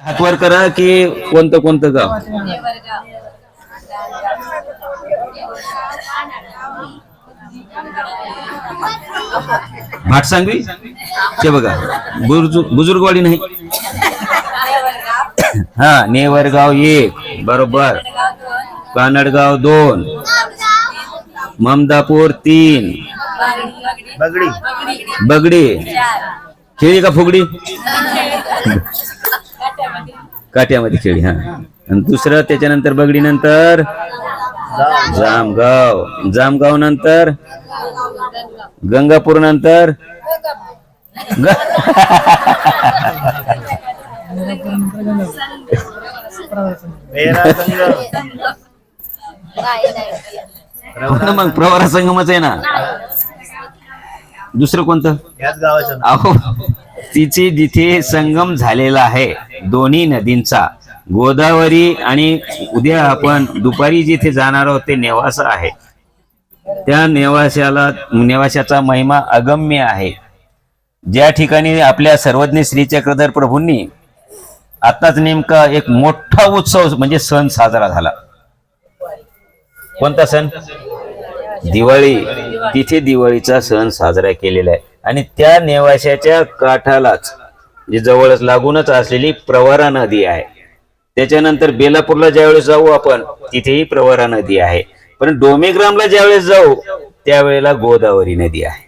हातवर करा की कोणतं कोणतं गाव भाट सांगवी? ते बघा बुजुर्गवाडी नाही. हा नेवरगाव एक बरोबर. कानडगाव दोन. ममदापूर तीन. बगडी. बगडी. खेळी का फुगडी? काट्यामध्ये खेळी हा. आणि दुसरं त्याच्यानंतर बगडी नंतर जामगाव. जामगाव नंतर गंगापूर नंतर मग प्रवारा संगमच आहे ना? दुसरं कोणतं. अहो तिचे जिथे संगम झालेला आहे दोन्ही नदींचा गोदावरी आणि उद्या आपण दुपारी जिथे जाणार आहोत ते नेवासा आहे. त्या नेवाशाला नेवाशाचा महिमा अगम्य आहे. ज्या ठिकाणी आपल्या सर्वज्ञ श्री चक्रधर प्रभूंनी आताच नेमका एक मोठा उत्सव म्हणजे सण साजरा झाला. कोणता सण? दिवाळी. तिथे दिवाळीचा सण साजरा केलेला आहे. आणि त्या नेवाशाच्या काठालाच जी जवळच लागूनच असलेली प्रवरा नदी आहे. त्याच्यानंतर बेलापूरला ज्यावेळेस जाऊ आपण तिथेही प्रवरा नदी आहे. पण डोमेग्रामला ज्यावेळेस जाऊ त्यावेळेला गोदावरी नदी आहे.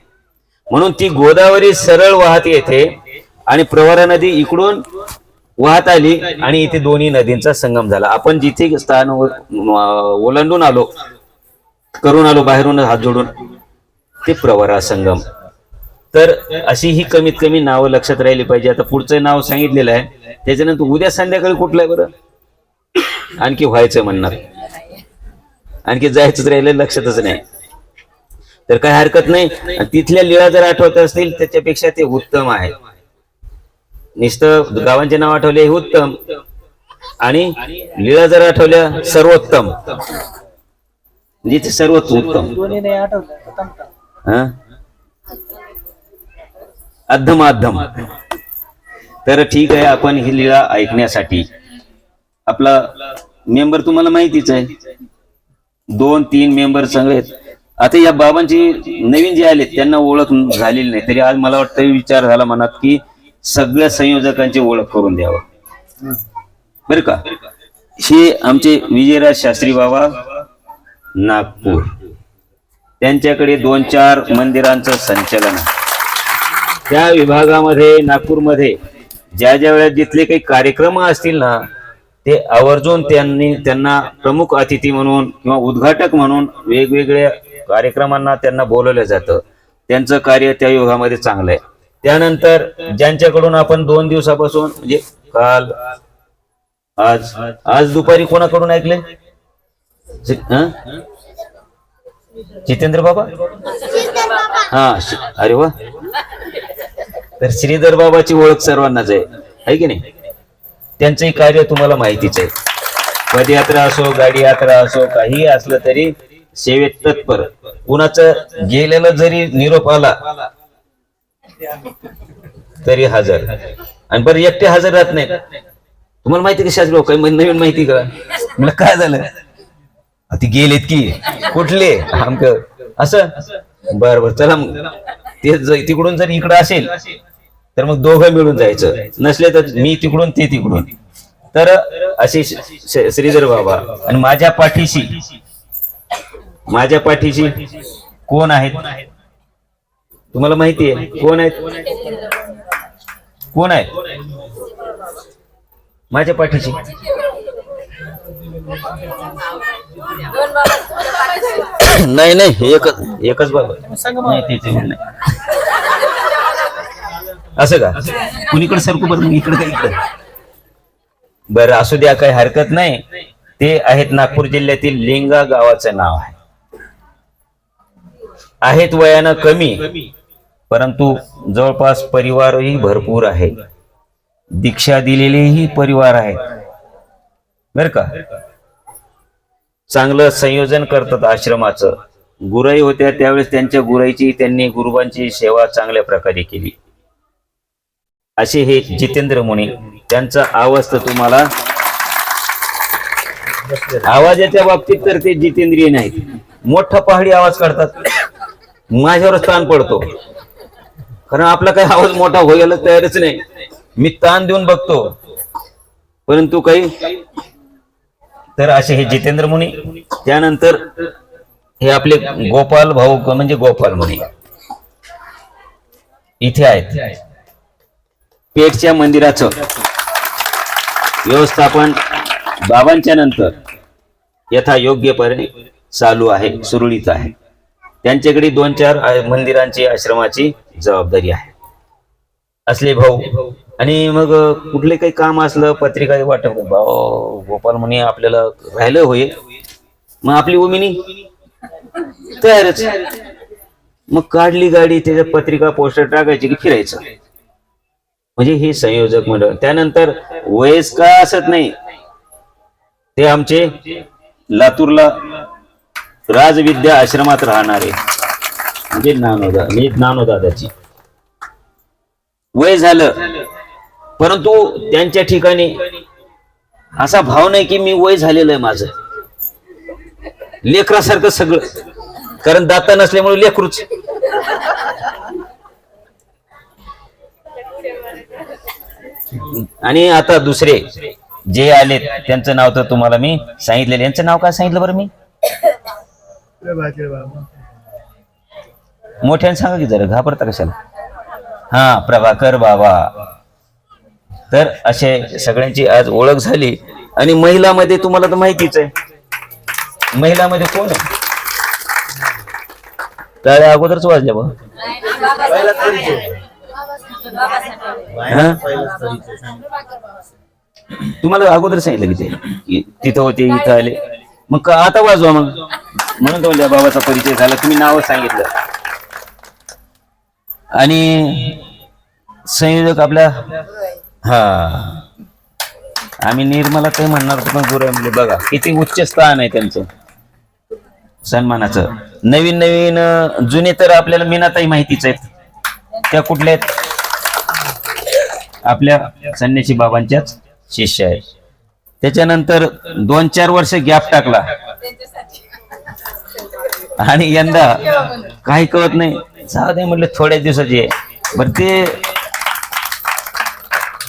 म्हणून ती गोदावरी सरळ वाहत येते आणि प्रवरा नदी इकडून वाहत आली आणि इथे दोन्ही नदींचा संगम झाला. आपण जिथे स्थान ओलांडून आलो करून आलो बाहेरून हात जोडून ते प्रवरा संगम. तर अशी ही कमीत कमी नावं लक्षात राहिली पाहिजे. आता पुढचं नाव सांगितलेलं आहे. त्याच्यानंतर उद्या संध्याकाळी कुठलं आहे बरं? आणखी व्हायचं म्हणणार. आणखी जायचंच राहिलं लक्षातच नाही. तर काय हरकत नाही. तिथल्या लीळा जर आठवत असतील त्याच्यापेक्षा ते उत्तम आहे. नुसतं गावांचे नाव आठवले हे उत्तम. आणि लीळा जर आठवल्या सर्वोत्तम. जिथे सर्वोत्तम. अध्यमाध्यम तर ठीक आहे आपण ही लीळा ऐकण्यासाठी. आपला मेंबर तुम्हाला माहितीच आहे. दोन तीन मेंबर सगळे आहेत. आता या बाबांची नवीन जे आले त्यांना ओळख झालेली नाही. तरी आज मला वाटतं विचार झाला मनात की सगळ्या संयोजकांची ओळख करून द्यावं. बरं का? हे आमचे विजयराज शास्त्री बाबा नागपूर. त्यांच्याकडे दोन चार मंदिरांचं संचलन आहे. त्या विभागामध्ये नागपूरमध्ये ज्या ज्या वेळेस जिथले काही कार्यक्रम असतील ना ते आवर्जून त्यांनी त्यांना प्रमुख अतिथी म्हणून किंवा उद्घाटक म्हणून वेगवेगळ्या कार्यक्रमांना त्यांना बोलवलं जातं. त्यांचं कार्य त्या विभागामध्ये चांगलं आहे. त्यानंतर ज्यांच्याकडून आपण दोन दिवसापासून म्हणजे काल आज आज दुपारी कोणाकडून ऐकले? जितेंद्र बाबा. हा अरे वा. तर श्रीधर बाबाची ओळख सर्वांनाच आहे. है की नाही? त्यांचंही कार्य तुम्हाला माहितीच आहे. पदयात्रा असो गाडी यात्रा असो काही असलं तरी सेवेत तत्पर. कुणाचं गेलेलं जरी निरोप आला तरी हजर. आणि बरं एकटे हजर राहत नाही तुम्हाला माहिती का शास्त्री काही नवीन माहिती का? मला काय झालं? अ, ती गेलेत की. कुठले? आमक. असं? बर बरं चला मग. ते तिकडून जर इकडं असेल तर मग दोघं मिळून जायचं. नसले तर मी तिकडून ते तिकडून. तर श- श्रीधर बाबा आणि माझ्या पाठीशी माझ्या पाठीशी कोण आहेत? तुम्हाला माहिती आहे? कोण आहेत? कोण आहेत? माझ्या पाठीशी. नाही नाही एकच एकच बाबा. नाही. असं का? कुणीकडे सरकू बरं मग? इकडे काय इकडे? बरं असू द्या काही हरकत नाही. ते आहेत नागपूर जिल्ह्यातील लिंगा गावाचं नाव आहे. आहेत वयानं कमी परंतु जवळपास परिवारही भरपूर आहे. दीक्षा दिलेलेही परिवार आहेत बर का? चांगलं संयोजन करतात आश्रमाचं. गुराई होत्या त्यावेळेस त्यांच्या गुराईची त्यांनी गुरुबांची सेवा चांगल्या प्रकारे केली. असे हे जितेंद्र मुनी. त्यांचा आवाज तर तुम्हाला आवाजाच्या बाबतीत तर ते जितेंद्रिय नाहीत. मोठा पहाडी आवाज काढतात. माझ्यावर ताण पडतो. कारण आपला काही आवाज मोठा व्हायला तयारच नाही. मी ताण देऊन बघतो. परंतु काही तर असे हे जितेंद्र मुनी. त्यानंतर हे आपले गोपाल भाऊ म्हणजे गोपाल मुनी. इथे आहेत. पेठच्या मंदिराचं. व्यवस्थापन बाबांच्या नंतर यथा योग्यपणे चालू आहे सुरळीत आहे. त्यांच्याकडे दोन चार मंदिरांची आश्रमाची जबाबदारी आहे. असले भाऊ. आणि मग कुठले काही काम असलं पत्रिका वाटप भाऊ गोपाल म्हणे आपल्याला राहिलं होय. मग आपली उमिनी तयारच. मग काढली गाडी त्याच्या पत्रिका पोस्टर टाकायची की फिरायचं? म्हणजे हे संयोजक मंडळ. त्यानंतर वयस्क असत नाही. ते आमचे लातूरला राजविद्या आश्रमात राहणारे. म्हणजे नानोदा मी नानोदादाची. वय झालं. परंतु त्यांच्या ठिकाणी असा भाव नाही की मी वय झालेलं आहे माझं. लेकरासारखं सगळं. कारण दाता नसल्यामुळे लेकरूच. आणि आता दुसरे जे आलेत त्यांचं नाव तर तुम्हाला मी सांगितलेलं यांचं नाव काय सांगितलं बरं मी? मोठ्याने सांगा की जरा घाबरता कशाला? हा प्रभाकर बाबा. तर असे सगळ्यांची आज ओळख झाली. आणि महिलामध्ये तुम्हाला तर माहितीच आहे. महिलामध्ये कोण आहे? अगोदरच वाजल्या बा तुम्हाला अगोदर सांगितलं की ते तिथं होते इथं आले. मग आता वाजवा मग. म्हणून तो म्हणले, बाबाचा परिचय झाला तुम्ही नाव सांगितलं. आणि संयोजक आपल्या हा. आम्ही निर्मला काही म्हणणार पण गुरु म्हणजे बघा किती उच्च स्थान आहे त्यांचं. सन्मानाचं. नवीन नवीन जुने तर आपल्याला मीनाताई माहितीच आहेत. त्या कुठल्या आहेत? आपल्या संन्यासी बाबांच्याच शिष्य आहेत. त्याच्यानंतर दोन चार वर्ष गॅप टाकला. आणि यंदा काही कळत नाही. जाऊ दे म्हटलं थोड्या दिवसाची आहे. बरं ते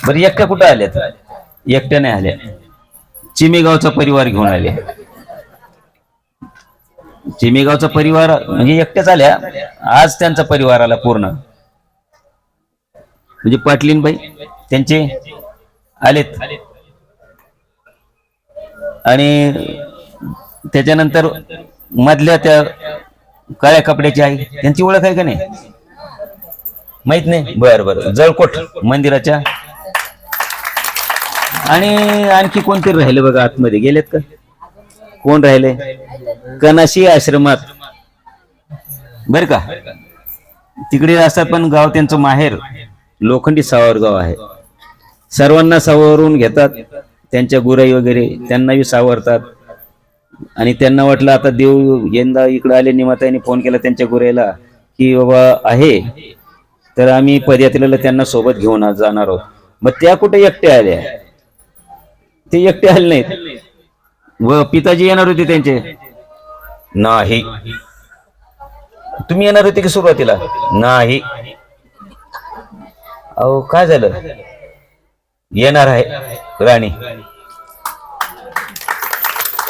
बरं एकट्या कुठं आल्यात? एकट्या नाही आल्या. चिमेगावचा परिवार घेऊन आले. चिमेगावचा परिवार म्हणजे एकट्याच आल्या. आज त्यांचा परिवार आला पूर्ण. म्हणजे पाटलीनबाई त्यांचे आलेत. आणि त्याच्यानंतर मधल्या त्या काळ्या कपड्याची आई त्यांची ओळख आहे का नाही? माहीत नाही? बर बर. जळकोट मंदिराच्या. आणि आणखी कोणतरी राहिले बघा आतमध्ये? गेलेत का? कोण राहिले? कनाशी आश्रमात. बर का. तिकडे असतात पण गाव त्यांचं माहेर. लोखंडी सावरगाव आहे. सर्वांना सावरून घेतात त्यांच्या गुराई वगैरे त्यांनाही सावरतात. आणि त्यांना वाटलं आता देव यंदा इकडं आले निमाताईने फोन केला त्यांच्या गुराईला की बाबा आहे तर आम्ही पदयात्रेला त्यांना सोबत घेऊन जाणार आहोत. मग त्या कुठे एकटे आल्या? ते एकटे आले नाहीत. व पिताजी येणार होते त्यांचे? नाही. तुम्ही येणार होते की सुरुवातीला? नाही. अहो काय झालं? येणार आहे राणी.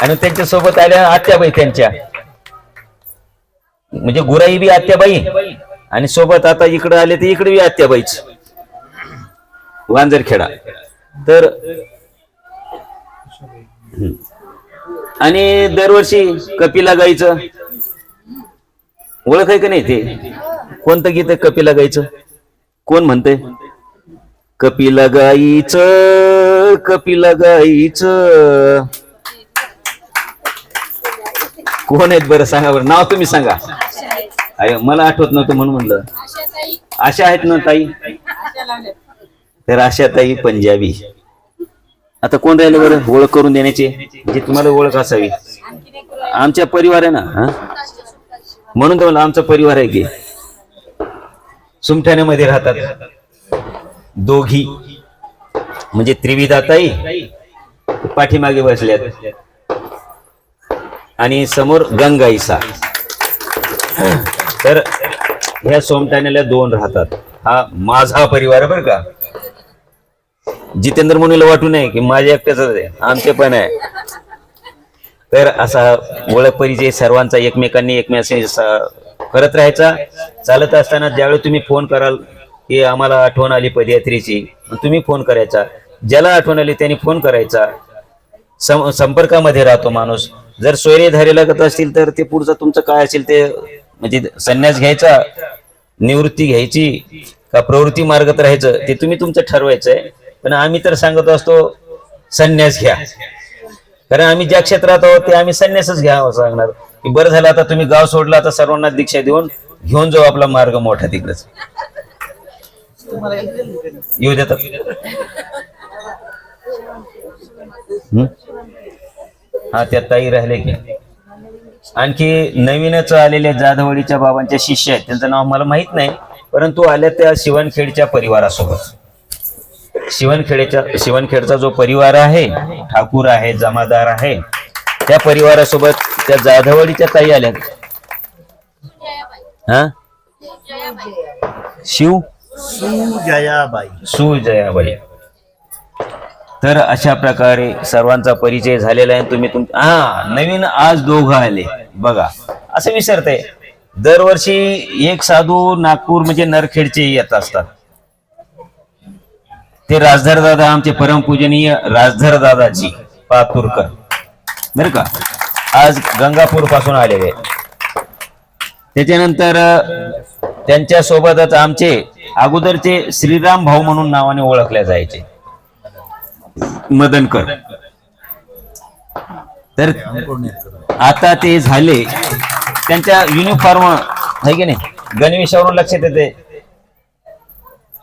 आणि त्यांच्यासोबत आल्या आत्याबाई त्यांच्या. म्हणजे गुराई बी आत्याबाई आणि सोबत आता इकडे आले तर इकडे बी आत्याबाईच. वांजरखेडा. तर. आणि दरवर्षी कपिला गाईचं. ओळख आहे का नाही ते? कोणतं गीत आहे कपिला गाईचं? कोण म्हणते कपिला गाईच कपिल गाईच कोण आहेत बरं? सांगा बरं. नाव तुम्ही सांगा. अरे मला आठवत नव्हतं म्हणून म्हणलं. अशा आहेत ना ताई? तर आशा ताई पंजाबी. आता कोण राहिलं बरं? ओळख करून देण्याची? जे तुम्हाला ओळख असावी. आमच्या परिवार आहे ना हा? म्हणून तर आमचा परिवार आहे की. सुमठाण्यामध्ये राहतात. दोघी. म्हणजे त्रिविधाताई पाठीमागे बसल्यात. आणि समोर गंगाईसा तर ह्या सोमटाण्याला दोन राहतात. हा माझा परिवार बर का. जितेंद्र मुनीला वाटू नये की माझ्या एकट्याच आहे आमचे पण आहे. तर असा ओळख परिचय सर्वांचा एकमेकांनी एकमेकांशी करत राहायचा. चालत असताना ज्यावेळी तुम्ही फोन कराल की आम्हाला आठवण आली पदयात्रेची. तुम्ही फोन करायचा. ज्याला आठवण आली त्यांनी फोन करायचा. सं- संपर्कामध्ये राहतो माणूस. जर सोयरे धारे लागत असतील तर ते पुढचं तुमचं काय असेल ते म्हणजे संन्यास घ्यायचा निवृत्ती घ्यायची का प्रवृत्ती मार्गत राहायचं ते तुम्ही तुमचं आहे पण आम्ही तर सांगत असतो संन्यास घ्या. कारण आम्ही ज्या क्षेत्रात आहोत ते आम्ही संन्यासच घ्या सांगणार. की बरं झालं आता तुम्ही गाव सोडला आता सर्वांना दीक्षा देऊन घेऊन जाऊ आपला मार्ग मोठा तिकडच. येऊ देतात हा? त्या ताई राहिले की. आणखी नवीनच आलेल्या जाधवडीच्या बाबांच्या शिष्य आहेत. त्यांचं नाव मला माहीत नाही परंतु आल्या त्या शिवणखेडच्या परिवारासोबत. शिवणखेडच्या शिवणखेडचा जो परिवार आहे ठाकूर आहे जमादार आहे त्या परिवारासोबत त्या जाधवडीच्या ताई आल्या हा? शिव? सुजयाबाई. सुजयाबाई. तर अशा प्रकारे सर्वांचा परिचय झालेला आहे. तुम्ही तुम हा नवीन आज दोघं आले. बघा असं विसरते. दरवर्षी एक साधू नागपूर म्हणजे नरखेडचे येत असतात. ते राजधर दादा आमचे परमपूजनीय राजधर दादाजी पातुरकर. बर का? आज गंगापूरपासून आलेले. त्याच्यानंतर त्यांच्या सोबतच आमचे अगोदरचे श्रीराम भाऊ म्हणून नावाने ओळखले जायचे. मदनकर. तर आता ते झाले त्यांच्या युनिफॉर्म आहे की नाही? गणवेशावरून लक्षात येते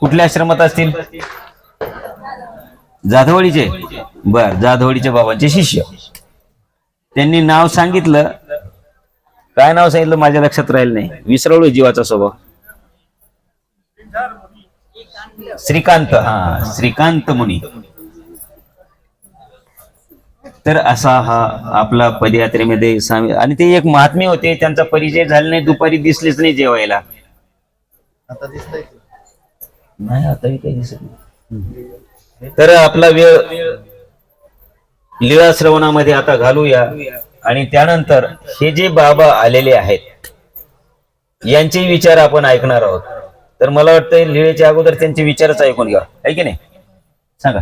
कुठल्या आश्रमात असतील? जाधवडीचे. बर जाधवडीच्या बाबांचे शिष्य. त्यांनी नाव सांगितलं. काय नाव सांगितलं? माझ्या लक्षात राहील नाही. विसरवलो जीवाचा स्वभाव. श्रीकांत. हा श्रीकांत मुनी. तर असा हा आपला पदयात्रेमध्ये सामील आणि ते एक महात्मे होते त्यांचा परिचय झाला नाही दुपारी दिसलेच नाही जेवायला. आता दिसतंय नाही आता काही दिसत नाही. तर आपला वेळ लीळा श्रवणामध्ये आता घालूया. आणि त्यानंतर हे जे बाबा आलेले आहेत यांचे विचार आपण ऐकणार आहोत. तर मला वाटतं लिहिण्याच्या अगोदर त्यांचे विचारच ऐकून घ्या. आहे की नाही? सांगा.